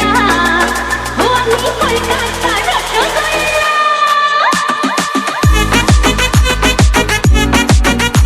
না। আমি কলকাতা রসগোল্লা।